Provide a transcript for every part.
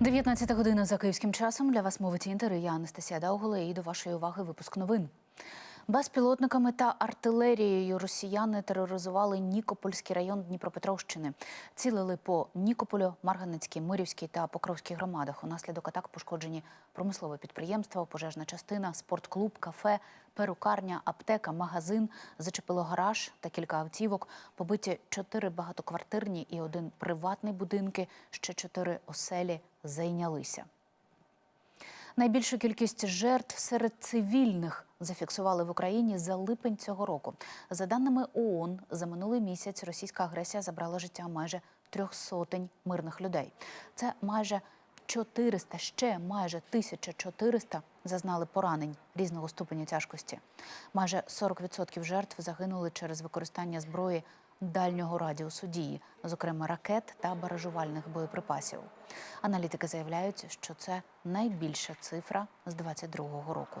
19 година за київським часом. Для вас мовить інтер. Я Анастасія Даугола. І до вашої уваги випуск новин. Безпілотниками та артилерією росіяни тероризували Нікопольський район Дніпропетровщини. Цілили по Нікополю, Марганецькій, Мирівській та Покровській громадах. Унаслідок атак пошкоджені промислове підприємство, пожежна частина, спортклуб, кафе, перукарня, аптека, магазин. Зачепило гараж та кілька автівок. Побиті чотири багатоквартирні і один приватний будинки. Ще чотири оселі зайнялися. Найбільшу кількість жертв серед цивільних зафіксували в Україні за липень цього року. За даними ООН, за минулий місяць російська агресія забрала життя майже трьох сотень мирних людей. Це майже 400, ще майже 1400 зазнали поранень різного ступеня тяжкості. Майже 40% жертв загинули через використання зброї дальнього радіусу дії, зокрема ракет та баражувальних боєприпасів. Аналітики заявляють, що це найбільша цифра з 22-го року.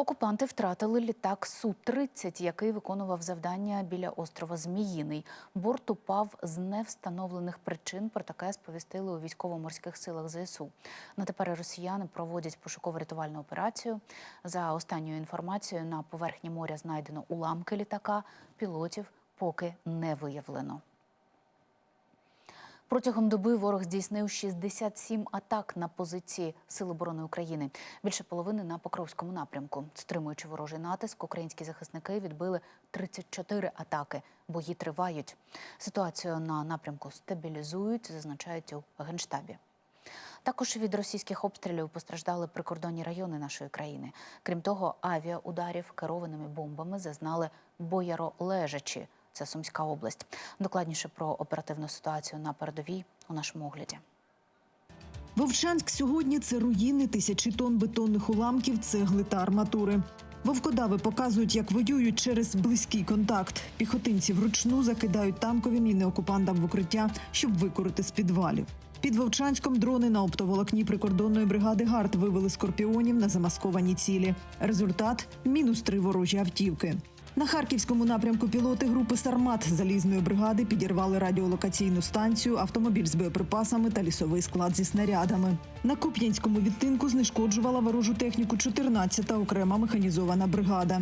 Окупанти втратили літак Су-30, який виконував завдання біля острова Зміїний. Борт упав з невстановлених причин. Про таке сповістили у військово-морських силах ЗСУ. На тепер росіяни проводять пошуково-рятувальну операцію. За останньою інформацією, на поверхні моря знайдено уламки літака. Пілотів поки не виявлено. Протягом доби ворог здійснив 67 атак на позиції Сил оборони України. Більше половини на Покровському напрямку. Стримуючи ворожий натиск, українські захисники відбили 34 атаки. Бої тривають. Ситуацію на напрямку стабілізують, зазначають у генштабі. Також від російських обстрілів постраждали прикордонні райони нашої країни. Крім того, авіаударів керованими бомбами зазнали бояролежачі. Це Сумська область. Докладніше про оперативну ситуацію на передовій у нашому огляді. Вовчанськ сьогодні це руїни тисячі тонн бетонних уламків, цегли та арматури. Вовкодави показують, як воюють через близький контакт. Піхотинці вручну закидають танкові міни окупантам в укриття, щоб викорити з підвалів. Під Вовчанськом дрони на оптоволокні прикордонної бригади ГАРД вивели скорпіонів на замасковані цілі. Результат мінус три ворожі автівки. На харківському напрямку пілоти групи Сармат залізної бригади підірвали радіолокаційну станцію, автомобіль з боєприпасами та лісовий склад зі снарядами. На Куп'янському відтинку знешкоджувала ворожу техніку 14-та окрема механізована бригада.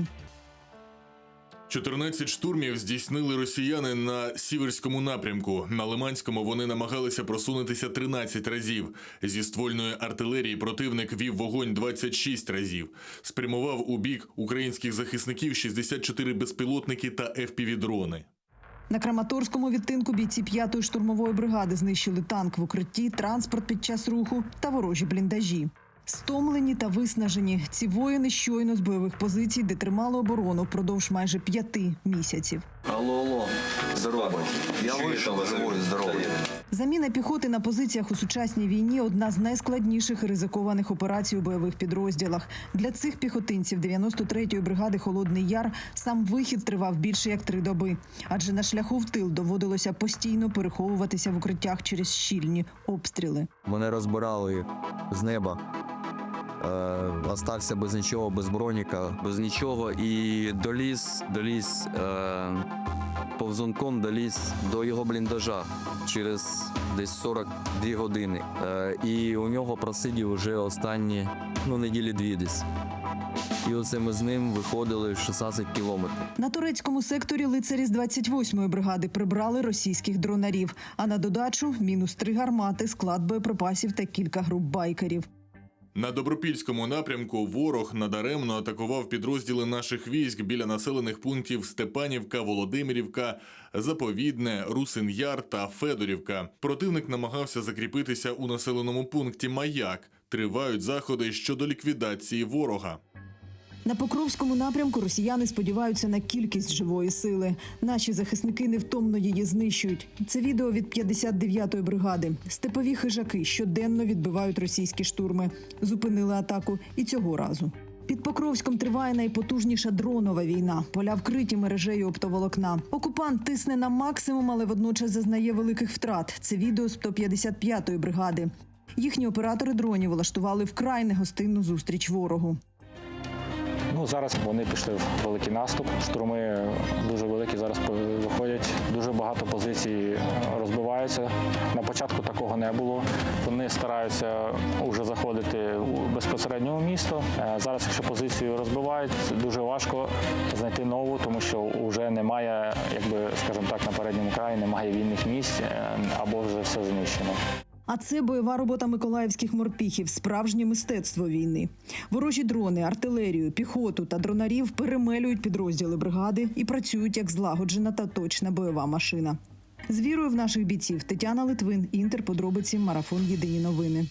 14 штурмів здійснили росіяни на сіверському напрямку. На Лиманському вони намагалися просунутися 13 разів. Зі ствольної артилерії противник вів вогонь 26 разів. Спрямував у бік українських захисників 64 безпілотники та FPV-дрони. На Краматорському відтинку бійці 5-ї штурмової бригади знищили танк в укритті, транспорт під час руху та ворожі бліндажі. Стомлені та виснажені ці воїни щойно з бойових позицій, де тримали оборону впродовж майже п'яти місяців. Алло, алло, здорово. Я вийшов живой, здоровий. Заміна піхоти на позиціях у сучасній війні одна з найскладніших і ризикованих операцій у бойових підрозділах. Для цих піхотинців 93-ї бригади Холодний Яр сам вихід тривав більше як три доби, адже на шляху в тил доводилося постійно переховуватися в укриттях через щільні обстріли. Мене розбирали з неба. Е, остався без нічого, без броніка, без нічого. І доліз, доліз е, повзунком доліз до його бліндажа через десь 42 години. Е, і у нього просидів вже останні ну, неділі дві десь. І оце ми з ним виходили 16 кілометрів. На турецькому секторі лицарі з 28-ї бригади прибрали російських дронарів. А на додачу мінус три гармати, склад боєприпасів та кілька груп байкерів. На Добропільському напрямку ворог надаремно атакував підрозділи наших військ біля населених пунктів Степанівка, Володимирівка, Заповідне, Русин-Яр та Федорівка. Противник намагався закріпитися у населеному пункті Маяк. Тривають заходи щодо ліквідації ворога. На Покровському напрямку росіяни сподіваються на кількість живої сили. Наші захисники невтомно її знищують. Це відео від 59-ї бригади. Степові хижаки щоденно відбивають російські штурми. Зупинили атаку і цього разу. Під Покровськом триває найпотужніша дронова війна. Поля вкриті мережею оптоволокна. Окупант тисне на максимум, але водночас зазнає великих втрат. Це відео з 155-ї бригади. Їхні оператори дронів влаштували вкрай негостинну зустріч ворогу. Ну зараз вони пішли в великий наступ. Штурми дуже великі зараз виходять. Дуже багато позицій розбиваються. На початку такого не було. Вони стараються вже заходити безпосередньо у місто. Е, Зараз, якщо позицію розбивають, дуже важко знайти нову, тому що вже немає, якби скажімо так, на передньому краї немає вільних місць е, або вже все знищено. А це бойова робота миколаївських морпіхів, справжнє мистецтво війни. Ворожі дрони, артилерію, піхоту та дронарів перемелюють підрозділи бригади і працюють як злагоджена та точна бойова машина. З вірою в наших бійців Тетяна Литвин, Інтер. Подробиці, марафон. Єдині новини.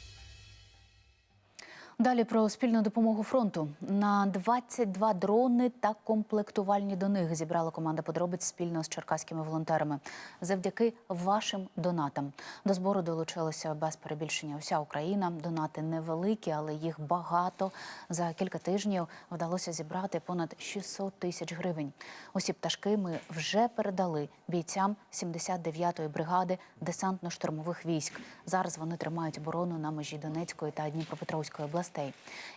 Далі про спільну допомогу фронту на 22 дрони та комплектувальні до них зібрала команда подробиць спільно з черкаськими волонтерами. Завдяки вашим донатам до збору долучилася без перебільшення вся Україна. Донати невеликі, але їх багато. За кілька тижнів вдалося зібрати понад 600 тисяч гривень. Усі пташки ми вже передали бійцям 79-ї бригади десантно-штурмових військ. Зараз вони тримають оборону на межі Донецької та Дніпропетровської областей.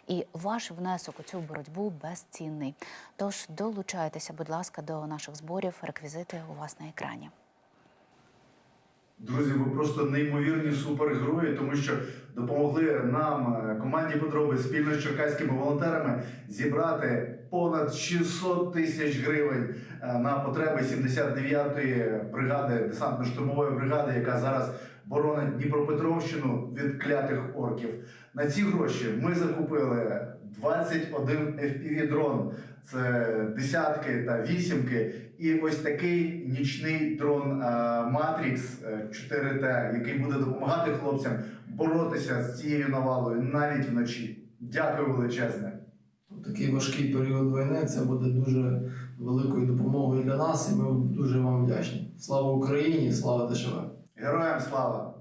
І ваш внесок у цю боротьбу безцінний. Тож долучайтеся, будь ласка, до наших зборів. Реквізити у вас на екрані. Друзі, ви просто неймовірні супергерої, тому що допомогли нам, е, команді Подроби, спільно з черкаськими волонтерами, зібрати понад 600 тисяч гривень е, на потреби 79-ї бригади, десантно-штурмової бригади, яка зараз боронить Дніпропетровщину від клятих орків. На ці гроші ми закупили 21 FPV дрон. Це десятки та вісімки, і ось такий нічний дрон е, Matrix е, 4T, який буде допомагати хлопцям боротися з цією навалою навіть вночі. Дякую величезне. Такий важкий період війни це буде дуже великою допомогою для нас, і ми дуже вам вдячні. Слава Україні, слава ДШВ! Героям слава!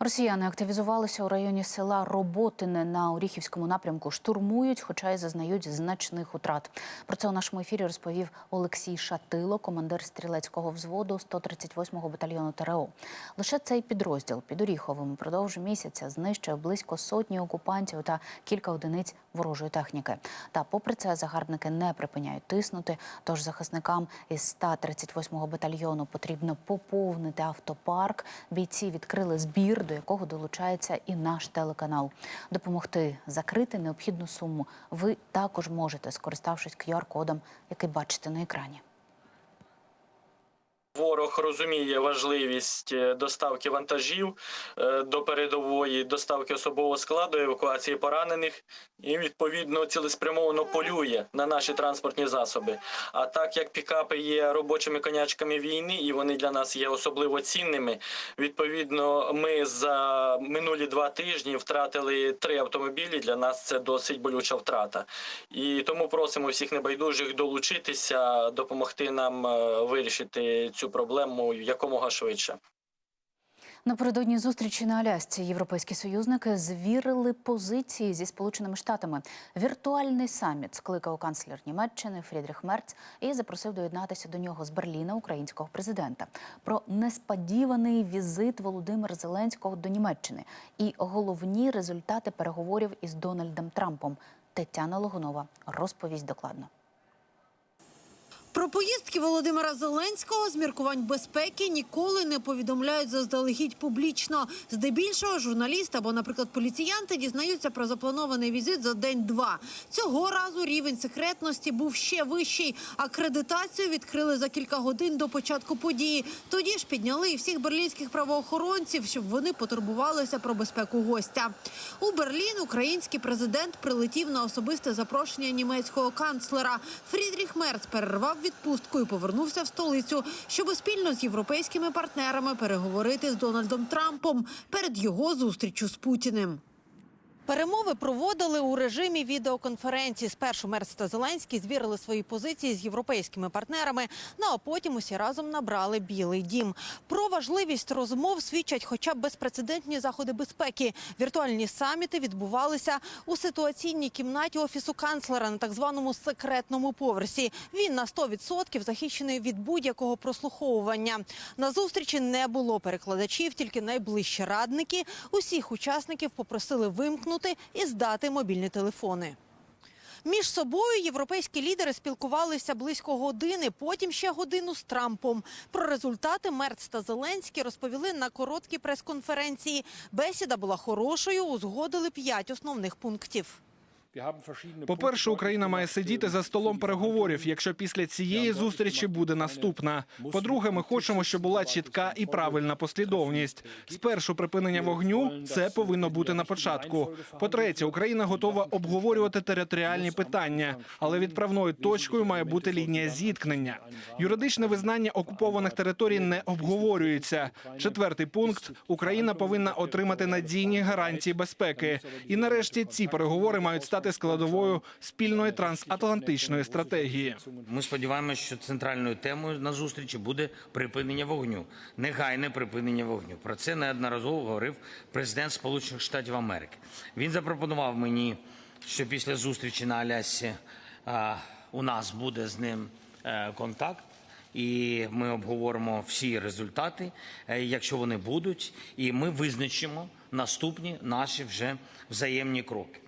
Росіяни активізувалися у районі села Роботине на Оріхівському напрямку. Штурмують, хоча й зазнають значних утрат. Про це у нашому ефірі розповів Олексій Шатило, командир стрілецького взводу 138-го батальйону ТРО. Лише цей підрозділ під Оріховим упродовж місяця знищив близько сотні окупантів та кілька одиниць ворожої техніки. Та, попри це, загарбники не припиняють тиснути. Тож захисникам із 138-го батальйону потрібно поповнити автопарк. Бійці відкрили збір, до якого долучається і наш телеканал. Допомогти закрити необхідну суму ви також можете, скориставшись QR-кодом, який бачите на екрані. Ворог розуміє важливість е, доставки вантажів е, до передової, доставки особового складу, евакуації поранених і відповідно цілеспрямовано полює на наші транспортні засоби. А так як пікапи є робочими конячками війни, і вони для нас є особливо цінними. Відповідно, ми за минулі два тижні втратили три автомобілі. Для нас це досить болюча втрата. І тому просимо всіх небайдужих долучитися, допомогти нам е, вирішити цю проблему якомога швидше. Напередодні зустрічі на Алясці європейські союзники звірили позиції зі сполученими штатами. Віртуальний саміт скликав канцлер Німеччини Фрідріх Мерц і запросив доєднатися до нього з Берліна українського президента. Про несподіваний візит Володимира Зеленського до Німеччини і головні результати переговорів із Дональдом Трампом. Тетяна Логунова розповість докладно. Про поїздки Володимира Зеленського з міркувань безпеки ніколи не повідомляють заздалегідь публічно. Здебільшого журналісти або, наприклад, поліціянти дізнаються про запланований візит за день-два. Цього разу рівень секретності був ще вищий. Акредитацію відкрили за кілька годин до початку події. Тоді ж підняли і всіх берлінських правоохоронців, щоб вони потурбувалися про безпеку гостя. У Берлін український президент прилетів на особисте запрошення німецького канцлера. Фрідріх Мерц перервав відпустку і повернувся в столицю, щоб спільно з європейськими партнерами переговорити з Дональдом Трампом перед його зустрічю з Путіним. Перемови проводили у режимі відеоконференції. Спершу Мерц та Зеленський звірили свої позиції з європейськими партнерами, ну а потім усі разом набрали Білий Дім. Про важливість розмов свідчать хоча б безпрецедентні заходи безпеки. Віртуальні саміти відбувалися у ситуаційній кімнаті офісу канцлера на так званому секретному поверсі. Він на 100% захищений від будь-якого прослуховування. На зустрічі не було перекладачів, тільки найближчі радники. Усіх учасників попросили вимкнути і здати мобільні телефони. Між собою європейські лідери спілкувалися близько години, потім ще годину з Трампом. Про результати Мерц та Зеленський розповіли на короткій прес-конференції. Бесіда була хорошою, узгодили п'ять основних пунктів. По-перше, Україна має сидіти за столом переговорів, якщо після цієї зустрічі буде наступна. По-друге, ми хочемо, щоб була чітка і правильна послідовність. Спершу припинення вогню це повинно бути на початку. По-третє, Україна готова обговорювати територіальні питання, але відправною точкою має бути лінія зіткнення. Юридичне визнання окупованих територій не обговорюється. Четвертий пункт: Україна повинна отримати надійні гарантії безпеки. І нарешті ці переговори мають стати складовою спільної трансатлантичної стратегії. Ми сподіваємося, що центральною темою на зустрічі буде припинення вогню, негайне припинення вогню. Про це неодноразово говорив президент Сполучених Штатів Америки. Він запропонував мені, що після зустрічі на Алясі у нас буде з ним е, контакт. І ми обговоримо всі результати, е, якщо вони будуть, і ми визначимо наступні наші вже взаємні кроки.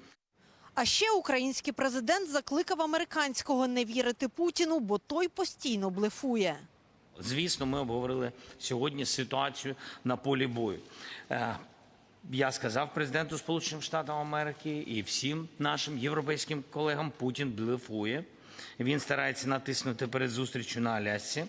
А ще український президент закликав американського не вірити Путіну, бо той постійно блефує. Звісно, ми обговорили сьогодні ситуацію на полі бою. Е, Я сказав президенту Сполучених Штатів Америки і всім нашим європейським колегам Путін блефує. Він старається натиснути перед зустрічю на Алясці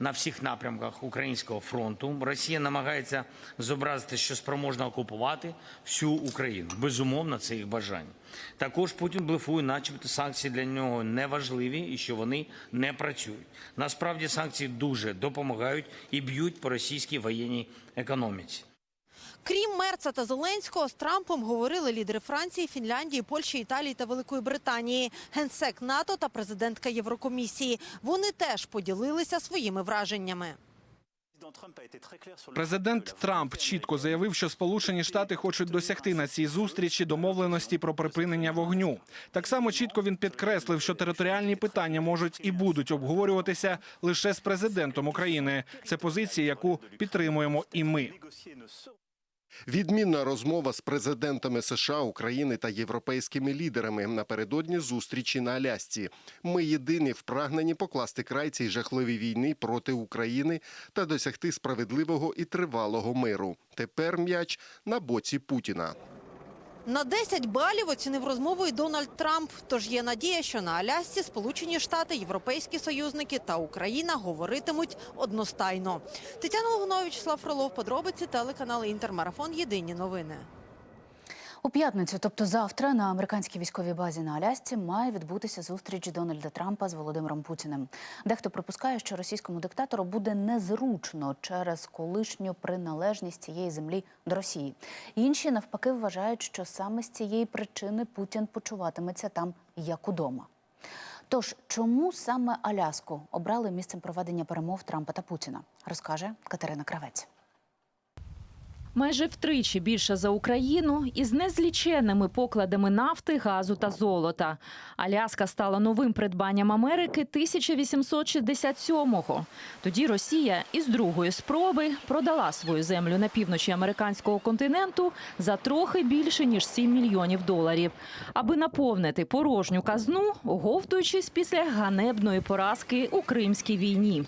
на всіх напрямках українського фронту. Росія намагається зобразити, що спроможна окупувати всю Україну. Безумовно, це їх бажання. Також Путін блефує, начебто санкції для нього не важливі і що вони не працюють. Насправді санкції дуже допомагають і б'ють по російській воєнній економіці. Крім Мерца та Зеленського, з Трампом говорили лідери Франції, Фінляндії, Польщі, Італії та Великої Британії, генсек НАТО та президентка Єврокомісії. Вони теж поділилися своїми враженнями. Президент Трамп чітко заявив, що Сполучені Штати хочуть досягти на цій зустрічі домовленості про припинення вогню. Так само чітко він підкреслив, що територіальні питання можуть і будуть обговорюватися лише з президентом України. Це позиція, яку підтримуємо і ми. Відмінна розмова з президентами США, України та європейськими лідерами напередодні зустрічі на Алясці. Ми єдині в прагненні покласти край цій жахливій війни проти України та досягти справедливого і тривалого миру. Тепер м'яч на боці Путіна. На 10 балів оцінив розмову і Дональд Трамп. Тож є надія, що на Алясці Сполучені Штати, європейські союзники та Україна говоритимуть одностайно. Тетяна Логунович, Слав Фролов, подробиці телеканал Інтермарафон. Єдині новини. У п'ятницю, тобто завтра, на американській військовій базі на Алясці має відбутися зустріч Дональда Трампа з Володимиром Путіним. Дехто припускає, що російському диктатору буде незручно через колишню приналежність цієї землі до Росії. Інші навпаки вважають, що саме з цієї причини Путін почуватиметься там як удома. Тож, чому саме Аляску обрали місцем проведення перемов Трампа та Путіна, розкаже Катерина Кравець. Майже втричі більше за Україну із незліченними покладами нафти, газу та золота. Аляска стала новим придбанням Америки 1867-го. Тоді Росія із другої спроби продала свою землю на півночі американського континенту за трохи більше ніж 7 мільйонів доларів, аби наповнити порожню казну, оговтуючись після ганебної поразки у Кримській війні.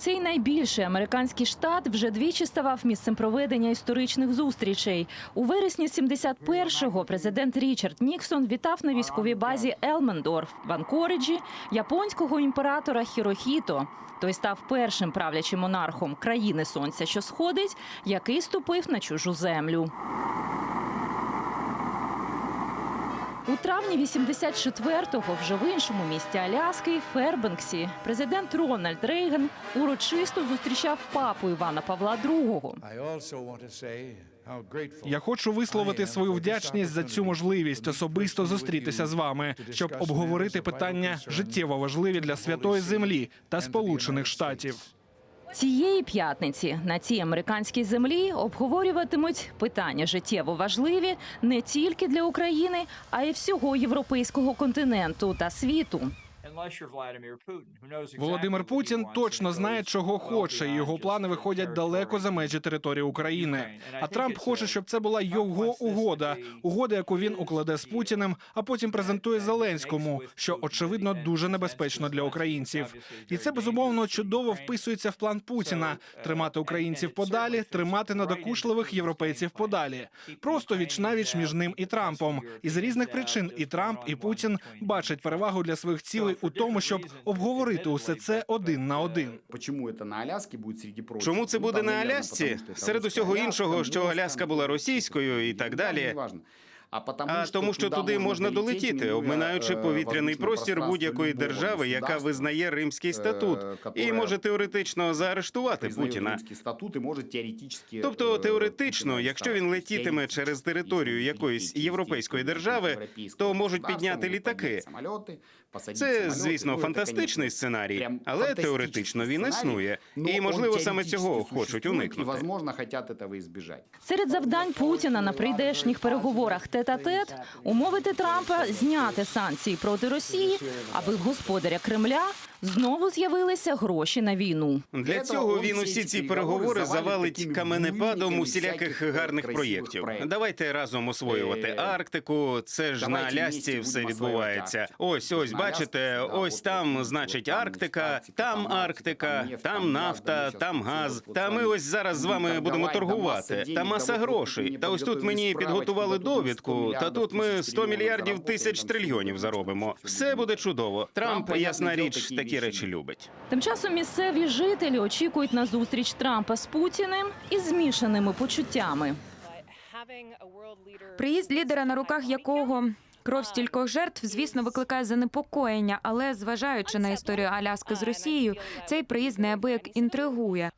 Цей найбільший американський штат вже двічі ставав місцем проведення історичних зустрічей. У вересні 71-го президент Річард Ніксон вітав на військовій базі Елмендорф в Анкориджі японського імператора Хірохіто. Той став першим правлячим монархом країни сонця, що сходить, який ступив на чужу землю. У травні 84-го вже в іншому місті Аляски, Фербенксі, президент Рональд Рейган урочисто зустрічав папу Івана Павла II. Я хочу висловити свою вдячність за цю можливість особисто зустрітися з вами, щоб обговорити питання життєво важливі для святої землі та Сполучених Штатів. Цієї п'ятниці на цій американській землі обговорюватимуть питання життєво важливі не тільки для України, а й всього європейського континенту та світу. Володимир Путін точно знає, чого хоче, і його плани виходять далеко за межі території України. А Трамп хоче, щоб це була його угода, угода, яку він укладе з Путіним, а потім презентує Зеленському, що очевидно дуже небезпечно для українців. І це безумовно чудово вписується в план Путіна: тримати українців подалі, тримати надокушливих європейців подалі. Просто віч навіч між ним і Трампом. І з різних причин і Трамп, і Путін бачать перевагу для своїх цілей у тому, щоб обговорити усе це один на один. Чому це буде на Алясці? Серед усього іншого, що Аляска була російською і так далі. А тому, що туди можна долетіти, обминаючи повітряний простір будь-якої держави, яка визнає римський статут, і може теоретично заарештувати Путіна. Тобто, теоретично, якщо він летітиме через територію якоїсь європейської держави, то можуть підняти літаки. Це, звісно, фантастичний сценарій, але теоретично він існує, і можливо саме цього хочуть уникнути. Серед завдань Путіна на прийдешніх переговорах тет-а-тет умовити Трампа зняти санкції проти Росії, аби в господаря Кремля знову з'явилися гроші на війну. Для цього він усі ці переговори завалить каменепадом усіляких гарних проєктів. Давайте разом освоювати Арктику. Це ж на Алясці все відбувається. Ось, ось, бачите, ось там, значить, Арктика, там Арктика, там нафта, там газ. Та ми ось зараз з вами будемо торгувати. Та маса грошей. Та ось тут мені підготували довідку. Та тут ми 100 мільярдів тисяч трильйонів заробимо. Все буде чудово. Трамп, ясна річ, такі речі любить. Тим часом місцеві жителі очікують на зустріч Трампа з Путіним із змішаними почуттями. Приїзд лідера, на руках якого кров стількох жертв, звісно, викликає занепокоєння, але зважаючи на історію Аляски з Росією, цей приїзд неабияк інтригує.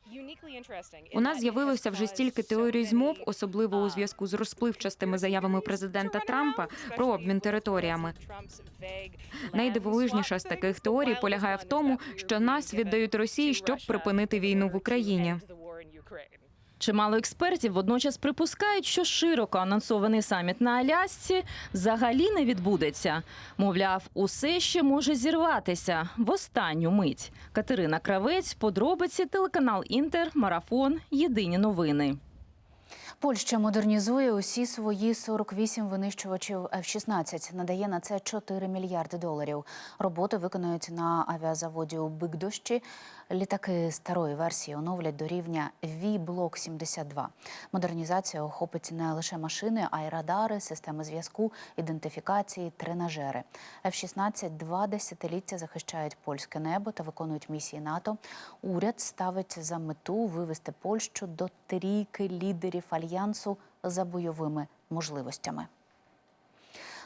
У нас з'явилося вже стільки теорій змов, особливо у зв'язку з розпливчастими заявами президента Трампа про обмін територіями. Найдивовижніша з таких теорій полягає в тому, що нас віддають Росії, щоб припинити війну в Україні. Чимало експертів водночас припускають, що широко анонсований саміт на Алясці взагалі не відбудеться. Мовляв, усе ще може зірватися в останню мить. Катерина Кравець, подробиці, телеканал Інтер, Марафон, Єдині новини. Польща модернізує усі свої 48 винищувачів F-16. Надає на це 4 мільярди доларів. Роботи виконують на авіазаводі у Бигдощі. Літаки старої версії оновлять до рівня V-Block 72. Модернізація охопить не лише машини, а й радари, системи зв'язку, ідентифікації, тренажери. F-16 два десятиліття захищають польське небо та виконують місії НАТО. Уряд ставить за мету вивести Польщу до трійки лідерів альянсу за бойовими можливостями.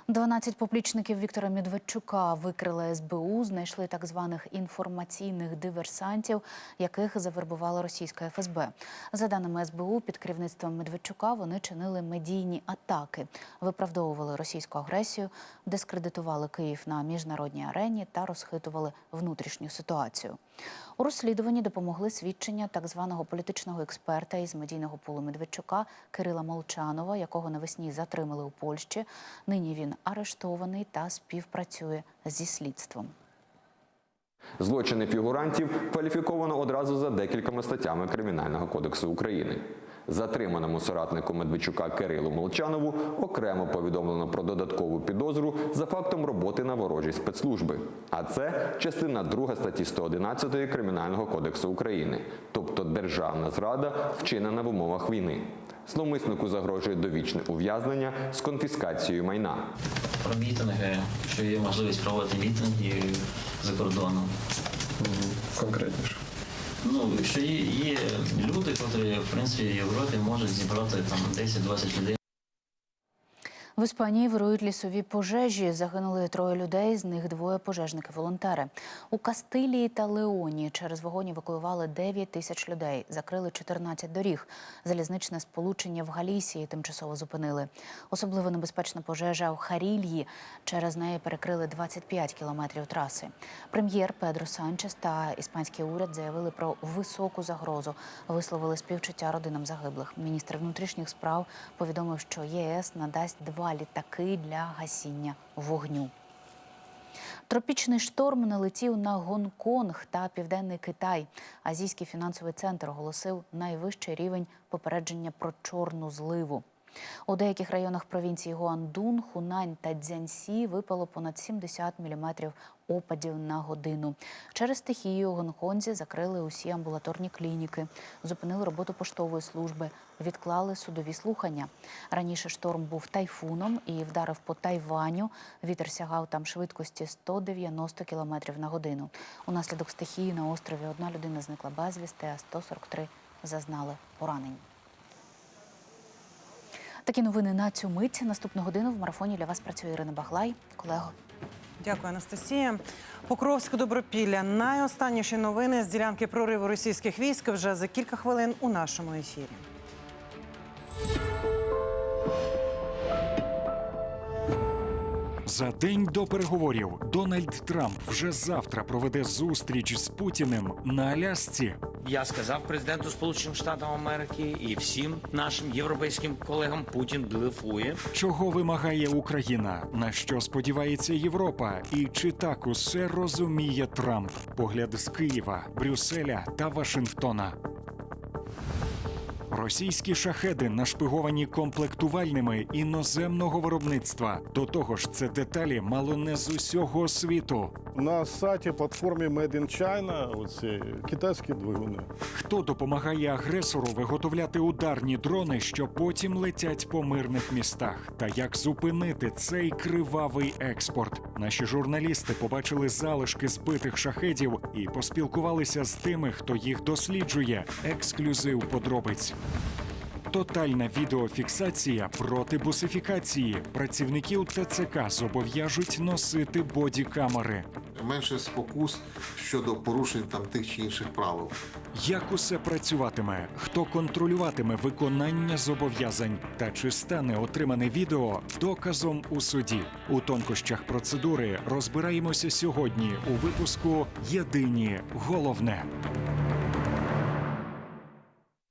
12 поплічників Віктора Медведчука викрили СБУ, знайшли так званих інформаційних диверсантів, яких завербувала російська ФСБ. За даними СБУ, під керівництвом Медведчука вони чинили медійні атаки, виправдовували російську агресію, дискредитували Київ на міжнародній арені та розхитували внутрішню ситуацію. У розслідуванні допомогли свідчення так званого політичного експерта із медійного полу Медведчука Кирила Молчанова, якого навесні затримали у Польщі. Нині він арештований та співпрацює зі слідством. Злочини фігурантів кваліфіковано одразу за декількома статтями Кримінального кодексу України. Затриманому соратнику Медведчука Кирилу Молчанову окремо повідомлено про додаткову підозру за фактом роботи на ворожій спецслужби. А це частина 2 статті 111 Кримінального кодексу України, тобто державна зрада, вчинена в умовах війни. Зловмиснику загрожує довічне ув'язнення з конфіскацією майна. Про мітинги, що є можливість проводити мітинги за кордоном. Конкретніше. Ну, якщо є, є люди, які в принципі в Європі можуть зібрати там 10-20 людей. В Іспанії вирують лісові пожежі. Загинули троє людей, з них двоє пожежники-волонтери. У Кастилії та Леоні через вогонь евакуювали 9 тисяч людей. Закрили 14 доріг. Залізничне сполучення в Галісії тимчасово зупинили. Особливо небезпечна пожежа в Харільї. Через неї перекрили 25 кілометрів траси. Прем'єр Педро Санчес та іспанський уряд заявили про високу загрозу. Висловили співчуття родинам загиблих. Міністр внутрішніх справ повідомив, що ЄС надасть два літаки для гасіння вогню. Тропічний шторм налетів на Гонконг та Південний Китай. Азійський фінансовий центр оголосив найвищий рівень попередження про чорну зливу. У деяких районах провінції Гуандун, Хунань та Цзянсі випало понад 70 мм опадів на годину. Через стихію у Гонконзі закрили усі амбулаторні клініки, зупинили роботу поштової служби, відклали судові слухання. Раніше шторм був тайфуном і вдарив по Тайваню. Вітер сягав там швидкості 190 км на годину. Унаслідок стихії на острові одна людина зникла безвісти, а 143 зазнали поранень. Такі новини на цю мить. Наступну годину в марафоні для вас працює Ірина Баглай. Колего. Дякую, Анастасія. Покровське Добропілля. Найостанніші новини з ділянки прориву російських військ вже за кілька хвилин у нашому ефірі. За день до переговорів Дональд Трамп вже завтра проведе зустріч з Путіним на Алясці. Я сказав президенту Сполучених Штатів Америки і всім нашим європейським колегам Путін блефує. Чого вимагає Україна? На що сподівається Європа? І чи так усе розуміє Трамп? Погляд з Києва, Брюсселя та Вашингтона. Російські шахеди нашпиговані комплектувальними іноземного виробництва. До того ж, це деталі мало не з усього світу. На сайті платформі Made in China оці китайські двигуни. Хто допомагає агресору виготовляти ударні дрони, що потім летять по мирних містах? Та як зупинити цей кривавий експорт? Наші журналісти побачили залишки збитих шахедів і поспілкувалися з тими, хто їх досліджує. Ексклюзив подробиць. Тотальна відеофіксація проти бусифікації. Працівників ТЦК зобов'яжуть носити бодікамери. Менше спокус щодо порушень там тих чи інших правил. Як усе працюватиме? Хто контролюватиме виконання зобов'язань? Та чи стане отримане відео доказом у суді? У тонкощах процедури розбираємося сьогодні у випуску Єдині головне.